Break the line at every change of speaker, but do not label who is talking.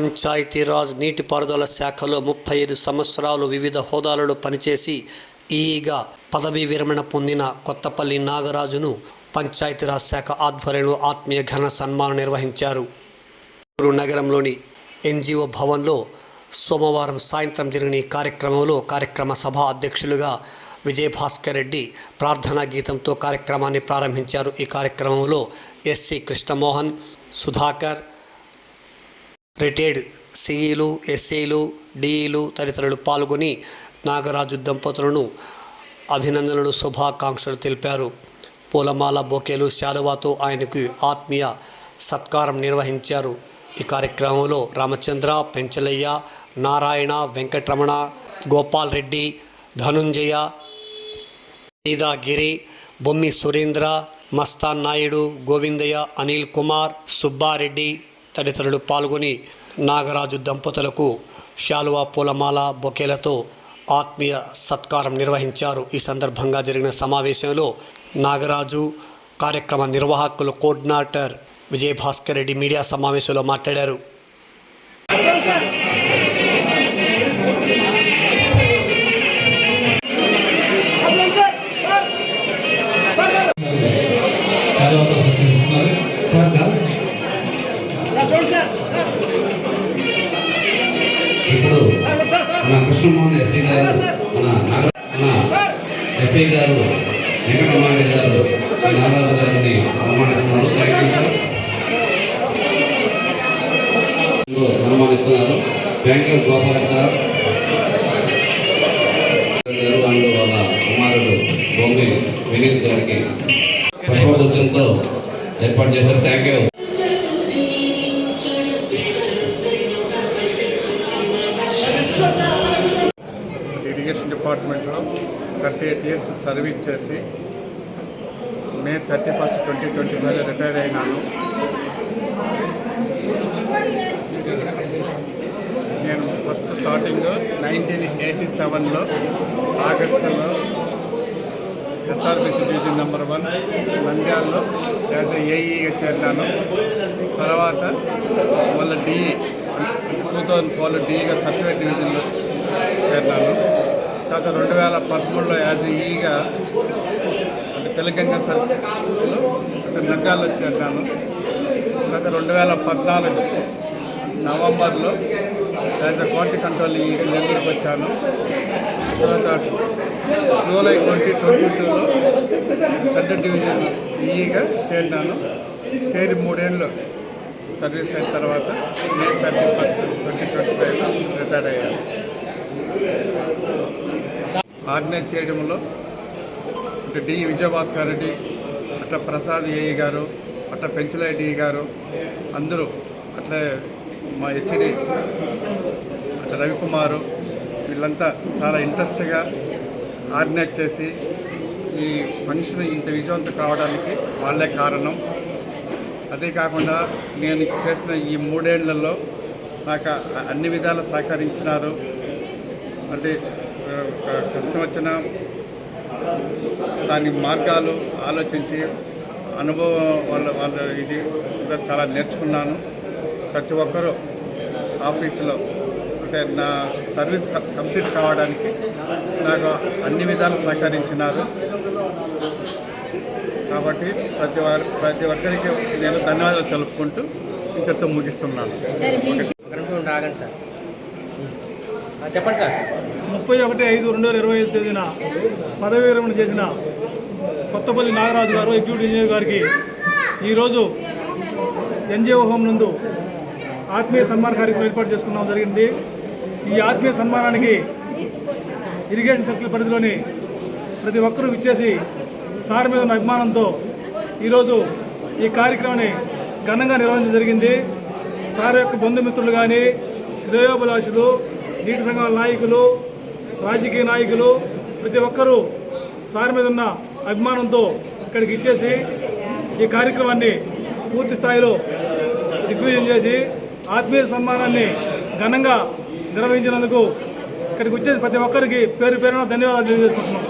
పంచాయతీరాజ్ నీటిపారుదల శాఖలో ముప్పై ఐదు సంవత్సరాలు వివిధ హోదాలలో పనిచేసి ఈగా పదవీ విరమణ పొందిన కొత్తపల్లి నాగరాజును పంచాయతీరాజ్ శాఖ ఆధ్వర్యంలో ఆత్మీయ ఘన సన్మానం నిర్వహించారు. నగరంలోని ఎన్జిఓ భవన్లో సోమవారం సాయంత్రం జరిగిన ఈ కార్యక్రమంలో కార్యక్రమ సభ అధ్యక్షులుగా విజయభాస్కర్ రెడ్డి ప్రార్థనా గీతంతో కార్యక్రమాన్ని ప్రారంభించారు. ఈ కార్యక్రమంలో ఎస్సి కృష్ణమోహన్ సుధాకర్ రిటైర్డ్ సిఈలు ఎస్సీలు డిఈలు తదితరులు పాల్గొని నాగరాజు దంపతులను అభినందనలు శుభాకాంక్షలు తెలిపారు. పూలమాల బొకేలు శాలువాతో ఆయనకు ఆత్మీయ సత్కారం నిర్వహించారు. ఈ కార్యక్రమంలో రామచంద్ర పెంచలయ్య నారాయణ వెంకటరమణ గోపాల్ రెడ్డి ధనుంజయ గిరి బొమ్మి సురేంద్ర మస్తాన్ నాయుడు గోవిందయ్య అనిల్ కుమార్ సుబ్బారెడ్డి తదితరులు పాల్గొని నాగరాజు దంపతులకు శాలువా పూలమాల బొకేలతో ఆత్మీయ సత్కారం నిర్వహించారు. ఈ సందర్భంగా జరిగిన సమావేశంలో నాగరాజు కార్యక్రమ నిర్వాహకులు కోఆర్డినేటర్ విజయభాస్కర్ రెడ్డి మీడియా సమావేశంలో మాట్లాడారు.
మన కృష్ణమోహన్ ఎస్ఐ గారు మన నగర మన ఎస్ఐ గారు వెంకటరమారెడ్డి గారు నారాజు గారిని అనుమానిస్తున్నారు thank you sir సన్మానిస్తున్నారు. Thank you Gopal sir. గారు అండ్ వాళ్ళ కుమారుడు బొమ్మి వినీత్ గారికి పుష్పగుచ్చంతో ఏర్పాటు చేశారు. Thank you.
డిపార్ట్మెంట్లో థర్టీ ఎయిట్ ఇయర్స్ సర్వీస్ చేసి May thirty first twenty twenty ఫైవ్లో రిటైర్ అయినాను. నేను ఫస్ట్ స్టార్టింగ్ నైన్టీన్ ఎయిటీ సెవెన్లో ఆగస్టులో ఎస్ఆర్బిసి డివిజన్ నెంబర్ వన్ నంద్యాలలో యాజ్ ఏ ఏఈగా చేరినాను. తర్వాత వాళ్ళ డిఈ టూ థౌజండ్ ఫోర్లో డిఈగా సర్టిఫికేట్ డివిజన్లో చేరినాను. తర్వాత రెండు వేల పదమూడులో యాజ్ ఈగా అంటే తెలంగాణ సర్కిల్లో అంటే నంద్యాలలో చేరినాను తర్వాత రెండు వేల పద్నాలుగు నవంబర్లో యాజ్ అ క్వాలిటీ కంట్రోల్ ఈ నెల్లూరుకి వచ్చాను. తర్వాత జూలై ట్వంటీ ట్వంటీ టూలో సెంట్రల్ డివిజన్ ఈగా చేరినాను. చేరి మూడేళ్ళు సర్వీస్ అయిన తర్వాత May thirty first twenty twenty ఫైవ్లో రిటైర్ అయ్యాను. ఆర్గనైజ్ చేయడంలో అంటే డి విజయభాస్కర్ రెడ్డి అట్లా ప్రసాద్ ఏఈ గారు అట్లా పెంచలయ్య డి గారు అందరూ అట్లే మా హెచ్డి అట్లా రవికుమారు వీళ్ళంతా చాలా ఇంట్రెస్ట్గా ఆర్గనైజ్ చేసి ఈ ఫంక్షన్ ఇంత విజయవంతం కావడానికి వాళ్ళే కారణం. అదే కాకుండా నేను చేసిన ఈ మూడేళ్ళలో నాకు అన్ని విధాలు సహకరించినారు. అంటే కష్టం వచ్చినా దాని మార్గాలు ఆలోచించి అనుభవం వాళ్ళ వాళ్ళ ఇది చాలా నేర్చుకున్నాను. ప్రతి ఒక్కరూ ఆఫీసులో అంటే నా సర్వీస్ కంప్లీట్ కావడానికి నాకు అన్ని విధాలు సహకరించినారు. కాబట్టి ప్రతి వారి ప్రతి ఒక్కరికి నేను ధన్యవాదాలు తెలుపుకుంటూ ఇంతతో ముగిస్తున్నాను.
ఒక నిమిషం రాగండి సార్. చెప్పండి సార్.
ముప్పై ఒకటి ఐదు రెండు వేల ఇరవై ఐదు తేదీన పదవి విరమణ చేసిన కొత్తపల్లి నాగరాజు గారు ఎగ్జిక్యూటివ్ ఇంజనీర్ గారికి ఈరోజు ఎన్జిఓ హోం నందు ఆత్మీయ సన్మాన కార్యక్రమం ఏర్పాటు చేసుకున్నాం జరిగింది. ఈ ఆత్మీయ సన్మానానికి ఇరిగేషన్ సర్కిల్ పరిధిలోని ప్రతి ఒక్కరూ ఇచ్చేసి సార్ మీద ఉన్న అభిమానంతో ఈరోజు ఈ కార్యక్రమాన్ని ఘనంగా నిర్వహించడం జరిగింది. సార్ యొక్క బంధుమిత్రులు కానీ శ్రేయోభిలాషులు నీటి సంఘాల నాయకులు రాజకీయ నాయకులు ప్రతి ఒక్కరూ సార్ మీద ఉన్న అభిమానంతో ఇక్కడికి ఇచ్చేసి ఈ కార్యక్రమాన్ని పూర్తి స్థాయిలో దిగ్విజయం చేసి ఆత్మీయ సన్మానాన్ని ఘనంగా నిర్వహించినందుకు ఇక్కడికి వచ్చేసి ప్రతి ఒక్కరికి పేరు పేరున ధన్యవాదాలు తెలియజేసుకుంటున్నాం.